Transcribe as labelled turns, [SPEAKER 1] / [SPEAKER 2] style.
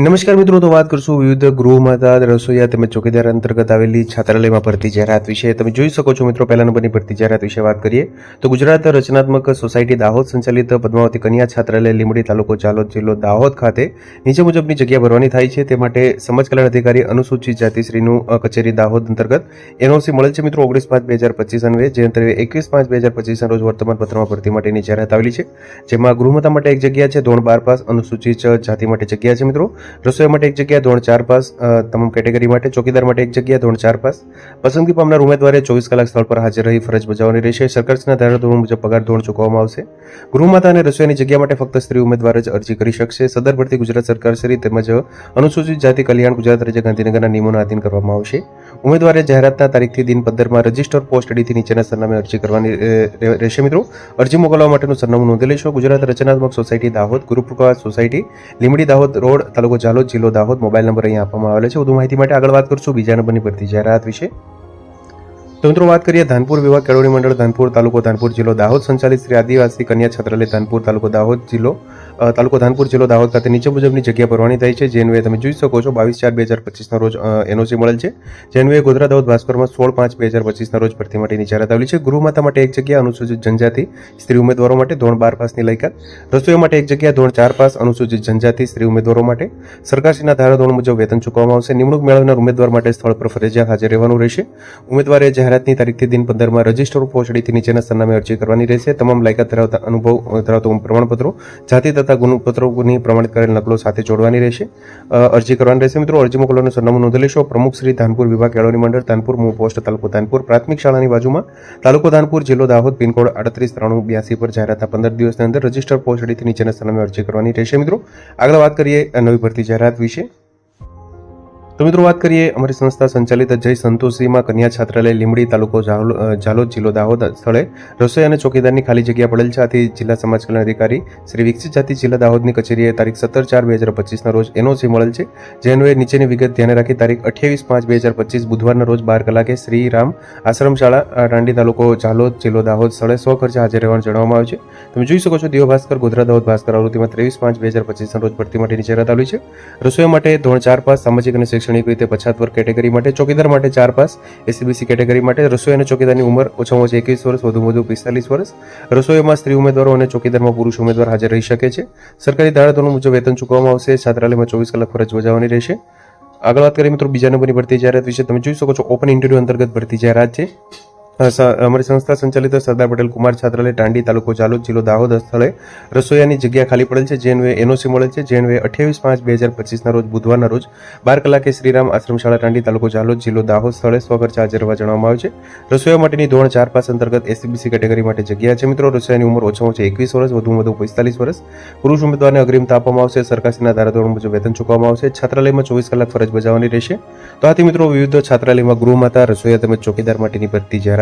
[SPEAKER 1] નમસ્કાર મિત્રો, તો વાત કરશું વિવિધ ગૃહમાતા રસોઈયા તેમજ ચોકીદાર અંતર્ગત આવેલી છાત્રાલયમાં ભરતી જાહેરાત વિશે. તમે જોઈ શકો છો મિત્રો, પહેલા નંબરની ભરતી જાહેરાત વિશે વાત કરીએ. તો ગુજરાત રચનાત્મક સોસાયટી દાહોદ સંચાલિત પદ્માવતી કન્યા છાત્રાલય લીંબડી તાલુકો ચાલોદ જિલ્લો દાહોદ ખાતે નીચે મુજબની જગ્યા ભરવાની થાય છે. તે માટે સમાજ કલ્યાણ અધિકારી અનુસૂચિત જાતિશ્રીનું કચેરી દાહોદ અંતર્ગત એનઓસી મળેલ છે મિત્રો, ઓગણીસ પાંચ બે હજાર પચીસ અન્વે જે અંતર્ગત એકવીસ પાંચ બે હજાર પચીસના રોજ વર્તમાન પત્રમાં ભરતી માટેની જાહેરાત આવેલી છે. જેમાં ગૃહમાતા માટે એક જગ્યા છે, ધોરણ બાર પાસ અનુસૂચિત જાતિ માટે જગ્યા છે મિત્રો. રસોઈ માટે એક જગ્યા, ધોરણ ચાર પાસ તમામ કેટેગરી માટે, ચોકીદાર માટે એક જગ્યા, ધોરણ ચાર પાસ. પસંદગી પામનાર ઉમેદવારે ચોવીસ કલાક સ્થળ પર હાજર રહી ફરજ બજાવવાની રહેશે. સરકારના ધારાધોરણ મુજબ પગાર ધોરણ ચૂકવવામાં આવશે. ગૃહમાતા અને રસોઈની જગ્યા માટે ફક્ત સ્ત્રી ઉમેદવાર જ અરજી કરી શકશે. સદર ભરતી ગુજરાત સરકારશ્રી તેમજ અનુસૂચિત જાતિ કલ્યાણ ગુજરાત રાજ્ય ગાંધીનગરના નિયમોના આધીન કરવામાં આવશે. ઉમેદવારે જાહેરાતના તારીખથી દિન પંદરમાં રજિસ્ટર પોસ્ટ અડીથી નીચેના સરનામે અરજી કરવાની રહેશે. મિત્રો, અરજી મોકલવા માટેનું સરનામું નોંધી લેશો. ગુજરાત રચનાત્મક society Dahod Guruprakash society Limdi Dahod road, તાલુકો જાલોદ જિલ્લો દાહોદ. મોબાઈલ નંબર અહીંયા આપવામાં આવેલો છે. વધુ માહિતી માટે આગળ વાત કરશું બીજા નંબરની ભરતી જાહેરાત વિશે. તો મિત્રો, વાત કરીએ ધાનપુર વિભાગ કેળવણી મંડળ ધાનપુર તાલુકો ધાનપુર જિલ્લો દાહોદ. સંચાલિત શ્રી આદિવાસી કન્યા છાત્રાલય ધાનપુર તાલુકો દાહોદ જિલ્લો. તાલુકો ધાનપુર જિલ્લો દાહોદ ખાતે નીચે મુજબની જગ્યા ભરવાની થઈ છે. જે અન્વયે તમે જોઈ શકો છો, બાવીસ ચાર બે હજાર પચીસના રોજ એનઓસી મળેલ છે. જેનવે ગોધરા દાહોદ ભાસ્કરમાં સોળ પાંચ બે હજાર પચીસના રોજ ભરતી માટેની જાહેરાત આવેલી છે. ગૃહમાતા માટે એક જગ્યા, અનુસૂચિત જનજાતિ, સ્ત્રી ઉમેદવારો માટે ધોરણ બાર પાસની લાયકાત. રસોઈ માટે એક જગ્યા, ધોરણ ચાર પાસ, અનુસૂચિત જનજાતિ, સ્ત્રી ઉમેદવારો માટે. સરકારશ્રીના ધારાધોરણ મુજબ વેતન ચૂકવવામાં આવશે. નિમણૂક મેળવનાર ઉમેદવાર માટે સ્થળ પર ફરજિયાત હાજર રહેવાનું રહેશે. ઉમેદવારે જાહેરાતની તારીખથી દિન પંદરમાં રજિસ્ટર પહોંચડીથી નીચેના સરનામે અરજી કરવાની રહેશે. તમામ લાયકાત ધરાવતા અનુભવ ધરાવતા પ્રમાણપત્રો જાતિ તથા ગુણપત્રોની પ્રમાણિત કરેલ નકલો સાથે જોડવાની રહેશે. અરજી કરવાની રહેશે મિત્રો. અરજી મોકલવાનું સરનામું નોંધી લેશો. પ્રમુખ શ્રી ધાનપુર વિભાગ કેળવણી મંડળ, ધાનપુર મુ પોસ્ટ, તાલુકો ધાનપુર પ્રાથમિક શાળાની બાજુમાં. તાલુકો ધાનપુર જિલ્લો દાહોદ, પિનકોડ આડત્રીસ, ત્રાણું, બ્યાસી પર જાહેરાત પંદર દિવસની અંદર રજિસ્ટર પોસ્ટડીથી નીચેના સ્થાનમાં અરજી કરવાની રહેશે મિત્રો. આગળ વાત કરીએ નવી ભરતી જાહેરાત વિશે. તો મિત્રો વાત કરીએ અમારી સંસ્થા સંચાલિત જય સંતોષીમાં કન્યા છાત્રાલય લીમડી તાલુકો ઝાલોદ જિલ્લો દાહોદ સ્થળે રસોઈ અને ચોકીદારની ખાલી જગ્યા પડેલ છે આથી જિલ્લા સમાજ કલ્યાણ અધિકારી શ્રી વિકસિત જાતિ જિલ્લા દાહોદની કચેરીએ તારીખ સત્તર ચાર બે હજાર પચીસના રોજ એનઓસી મળેલ છે. જે અન્વયે નીચેની વિગત ધ્યાને રાખી તારીખ અઠ્યાવીસ પાંચ બે હજાર પચીસ બુધવારના રોજ બાર કલાકે શ્રી રામ આશ્રમ શાળા અ, રાંડી તાલુકો ઝાલોદ જિલ્લો દાહોદ સ્થળે સો ખર્ચે હાજર રહેવાનું જણાવવામાં આવ્યું છે. તમે જોઈ શકો છો દિવ્ય ભાસ્કર ગોધરા દાહોદ ભાસ્કર આવૃત્તિમાં ત્રેવીસ પાંચ બે હજાર પચીસના રોજ ભરતી માટેની જાહેરાત આવી છે. રસોઈ માટે ધોરણ ચાર પાંચ સામાજિક અને શૈક્ષણિક રીતે પછાત વર્ગ કેટેગરી માટે, ચોકીદાર માટે ચાર પાસ એસીબીસી કેટેગરી માટે રસોઈ અને ચોકીદારની ઉંમર ઓછામાં ઓછી એકવીસ વર્ષ વધુમાં વધુ પિસ્તાલીસ વર્ષ. રસોઈમાં સ્ત્રી ઉમેદવારો અને ચોકીદારમાં પુરુષ ઉમેદવાર હાજર રહી શકે છે. સરકારી ધારાધોરણ મુજબ વેતન ચૂકવવામાં આવશે. છાત્રાલયમાં ચોવીસ કલાક ફરજ બજાવવાની રહેશે. આગળ વાત કરીએ મિત્રો બીજા નંબરની ભરતી જાહેરાત વિશે. તમે જોઈ શકો છો ઓપન ઇન્ટરવ્યૂ અંતર્ગત ભરતી જાહેરાત છે. અમારી સંસ્થા સંચાલિત સરદાર પટેલ કુમાર છાત્રાલય, ટાંડી તાલુકો ચાલોદ જિલ્લો દાહોદ સ્થળે રસોઈયાની જગ્યા ખાલી પડેલ છે જેનવે એનઓસી મળેલ છે જેનવે અઠ્યાવીસ પાંચ બે હજાર પચીસના રોજ બુધવારના રોજ બાર કલાકે શ્રીરામ આશ્રમ શાળા ટાંડી તાલુકો ચાલોદ જિલ્લો દાહોદ સ્થળે સ્વખર્ચે હાજર રહેવા જણાવવામાં આવ્યું છે. રસોઈયા માટેની ધોરણ ચાર પાસ અંતર્ગત એસીબીસી કેટેગરી માટે જગ્યા છે, મિત્રો. રસોઈયાની ઉંમર ઓછામાં ઓછી એકવીસ વર્ષ, વધુમાં વધુ પિસ્તાલીસ વર્ષ. પુરુષ ઉમેદવારને અગ્રિમતા આપવામાં આવશે. સરકારશ્રીના ધારાધોરણ મુજબ વેતન ચૂકવવામાં આવશે. છાત્રાલયમાં ચોવીસ કલાક ફરજ બજાવવાની રહેશે. તો આથી મિત્રો, વિવિધ છાત્રાલયમાં ગૃહમાતા, રસોઈયા તેમજ ચોકીદાર માટેની ભરતી જાહેરાત